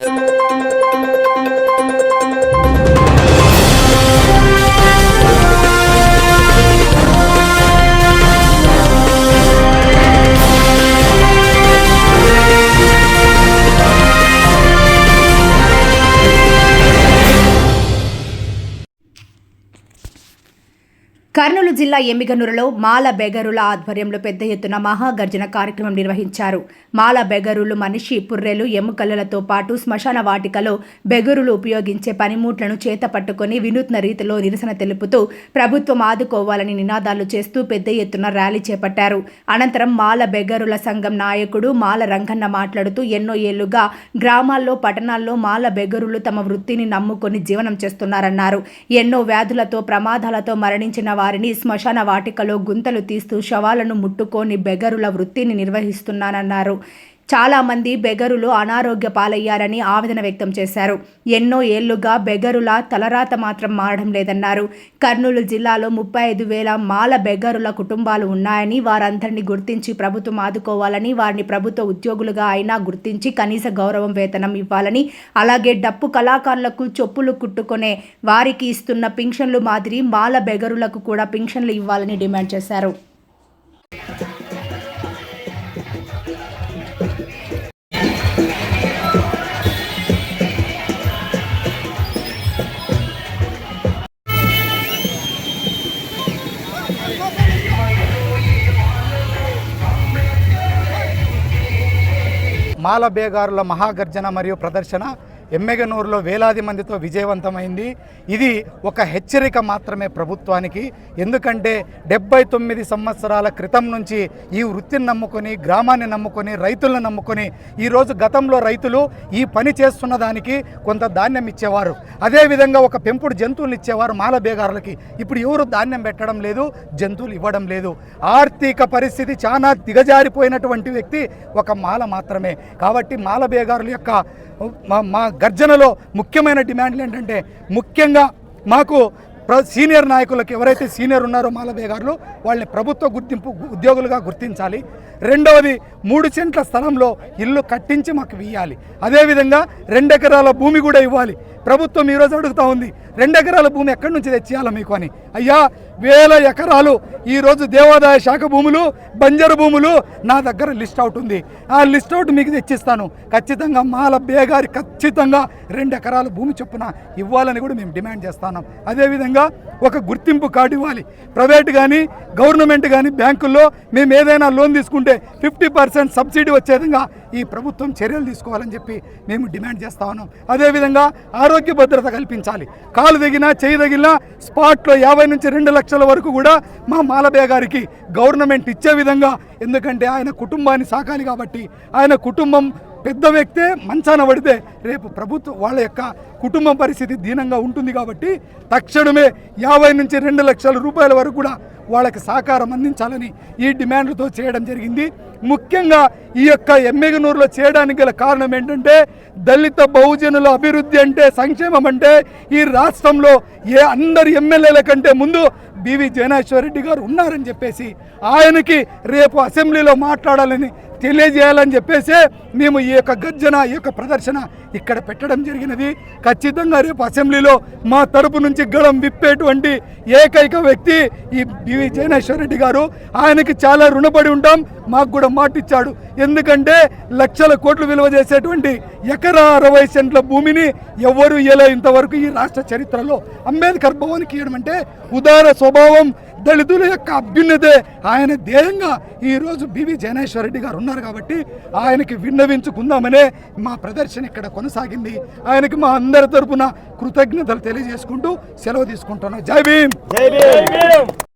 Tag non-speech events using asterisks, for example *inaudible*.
you *laughs* Kurnool జిల్లా ఎమ్మిగనూరులో మాల బెగరుల ఆధ్వర్యంలో పెద్ద ఎత్తున మహాగర్జన కార్యక్రమం నిర్వహించారు. మాల బెగరులు మనిషి పుర్రెలు ఎముకలతో పాటు శ్మశాన వాటికలో బెగరులు ఉపయోగించే పనిముట్లను చేత పట్టుకొని వినూత్న రీతిలో నిరసన తెలుపుతూ ప్రభుత్వం ఆదుకోవాలని నినాదాలు చేస్తూ పెద్ద ఎత్తున ర్యాలీ చేపట్టారు. అనంతరం మాల బెగరుల సంఘం నాయకుడు మాల రంగన్న మాట్లాడుతూ ఎన్నో ఏళ్ళుగా గ్రామాల్లో పట్టణాల్లో మాల బెగరులు తమ వృత్తిని నమ్ముకొని జీవనం చేస్తున్నారన్నారు. ఎన్నో వ్యాధులతో ప్రమాదాలతో మరణించిన వారిని శ్మశాన వాటికలో గుంతలు తీస్తూ శవాలను ముట్టుకొని బెగరుల వృత్తిని నిర్వహిస్తున్నానన్నారు. చాలా మంది బెగరులు అనారోగ్య పాలయ్యారని ఆవేదన వ్యక్తం చేశారు. ఎన్నో ఏళ్ళుగా బెగరుల తలరాత మాత్రం మారడం లేదన్నారు. కర్నూలు జిల్లాలో ముప్పై ఐదు వేల మాల బెగరుల కుటుంబాలు ఉన్నాయని వారందరినీ గుర్తించి ప్రభుత్వం ఆదుకోవాలని వారిని ప్రభుత్వ ఉద్యోగులుగా అయినా గుర్తించి కనీస గౌరవం వేతనం ఇవ్వాలని అలాగే డప్పు కళాకారులకు చొప్పులు కుట్టుకునే వారికి ఇస్తున్న పింఛన్లు మాదిరి మాల బెగరులకు కూడా పింఛన్లు ఇవ్వాలని డిమాండ్ చేశారు. మాల బేగారుల మహాగర్జన మరియు ప్రదర్శన ఎమ్మెగనూరులో వేలాది మందితో విజయవంతమైంది. ఇది ఒక హెచ్చరిక మాత్రమే ప్రభుత్వానికి. ఎందుకంటే డెబ్బై తొమ్మిది సంవత్సరాల క్రితం నుంచి ఈ వృత్తిని నమ్ముకొని గ్రామాన్ని నమ్ముకొని రైతులను నమ్ముకొని ఈరోజు గతంలో రైతులు ఈ పని చేస్తున్న దానికి కొంత ధాన్యం ఇచ్చేవారు. అదేవిధంగా ఒక పెంపుడు జంతువులు ఇచ్చేవారు మాల బేగారులకి. ఇప్పుడు ఎవరు ధాన్యం పెట్టడం లేదు జంతువులు ఇవ్వడం లేదు. ఆర్థిక పరిస్థితి చాలా దిగజారిపోయినటువంటి వ్యక్తి ఒక మాల మాత్రమే. కాబట్టి మాల బేగారుల యొక్క మా మా గర్జనలో ముఖ్యమైన డిమాండ్లు ఏంటంటే ముఖ్యంగా మాకు ప్ర సీనియర్ నాయకులకు ఎవరైతే సీనియర్ ఉన్నారో మాలవే గారు వాళ్ళని ప్రభుత్వ గుర్తింపు ఉద్యోగులుగా గుర్తించాలి. రెండవది మూడు సెంట్ల స్థలంలో ఇల్లు కట్టించి మాకు వేయాలి అదేవిధంగా రెండెకరాల భూమి కూడా ఇవ్వాలి. ప్రభుత్వం ఈరోజు అడుగుతూ ఉంది రెండు ఎకరాల భూమి ఎక్కడి నుంచి తెచ్చేయాలి మీకు అని? అయ్యా వేల ఎకరాలు ఈరోజు దేవాదాయ శాఖ భూములు బంజరు భూములు నా దగ్గర లిస్ట్ అవుట్ ఉంది. ఆ లిస్ట్ అవుట్ మీకు తెచ్చిస్తాను. ఖచ్చితంగా మాల బేగారి ఖచ్చితంగా రెండు ఎకరాల భూమి చొప్పున ఇవ్వాలని కూడా మేము డిమాండ్ చేస్తున్నాం అదేవిధంగా ఒక గుర్తింపు కార్డు ఇవ్వాలి. ప్రైవేట్ కానీ గవర్నమెంట్ కానీ బ్యాంకుల్లో మేము ఏదైనా లోన్ తీసుకుంటే ఫిఫ్టీ పర్సెంట్ సబ్సిడీ వచ్చే విధంగా ఈ ప్రభుత్వం చర్యలు తీసుకోవాలని చెప్పి మేము డిమాండ్ చేస్తా ఉన్నాం. అదేవిధంగా ఆరోగ్య భద్రత కల్పించాలి. కాలు తగినా చేయి తగిలినా స్పాట్లో యాభై నుంచి రెండు లక్షల వరకు కూడా మా మాలబే గారికి గవర్నమెంట్ ఇచ్చే విధంగా ఎందుకంటే ఆయన కుటుంబాన్ని సాకాలి కాబట్టి ఆయన కుటుంబం పెద్ద వ్యక్తే మంచాన పడితే రేపు ప్రభుత్వం వాళ్ళ యొక్క కుటుంబం పరిస్థితి దీనంగా ఉంటుంది కాబట్టి తక్షణమే యాభై నుంచి రెండు లక్షల రూపాయల వరకు కూడా వాళ్ళకి సహకారం అందించాలని ఈ డిమాండ్లతో చేయడం జరిగింది. ముఖ్యంగా ఈ యొక్క ఎమ్మెగనూరులో చేయడానికి గల కారణం ఏంటంటే దళిత బహుజనుల అభివృద్ధి అంటే సంక్షేమం అంటే ఈ రాష్ట్రంలో ఏ అందరి ఎమ్మెల్యేల కంటే ముందు బివి జయనాశ్వర రెడ్డి గారు ఉన్నారని చెప్పేసి ఆయనకి రేపు అసెంబ్లీలో మాట్లాడాలని తెలియజేయాలని చెప్పేసే మేము ఈ యొక్క గర్జన ఈ యొక్క ప్రదర్శన ఇక్కడ పెట్టడం జరిగినది. ఖచ్చితంగా రేపు అసెంబ్లీలో మా తరపు నుంచి గళం విప్పేటువంటి ఏకైక వ్యక్తి ఈ బివి జయనేశ్వర రెడ్డి గారు. ఆయనకి చాలా రుణపడి ఉంటాం. మాకు కూడా మాట ఇచ్చాడు ఎందుకంటే లక్షల కోట్లు విలువ చేసేటువంటి ఎకరా అరవై సెంట్ల భూమిని ఎవరు ఇయ్యలే ఇంతవరకు ఈ రాష్ట్ర చరిత్రలో. అంబేద్కర్ భవన్కి ఇవ్వడం అంటే ఉదార స్వభావం. దళితుల యొక్క అభ్యున్నతే. ఆయన ధ్యేయంగా ఈరోజు బివి జయనేశ్వర రెడ్డి గారు ఉన్నారు కాబట్టి ఆయనకి విన్నవించుకుందామనే మా ప్రదర్శన ఇక్కడ కొనసాగింది. ఆయనకి మా అందరి తరపున కృతజ్ఞతలు తెలియజేసుకుంటూ సెలవు తీసుకుంటున్నాం. జై భీమ్!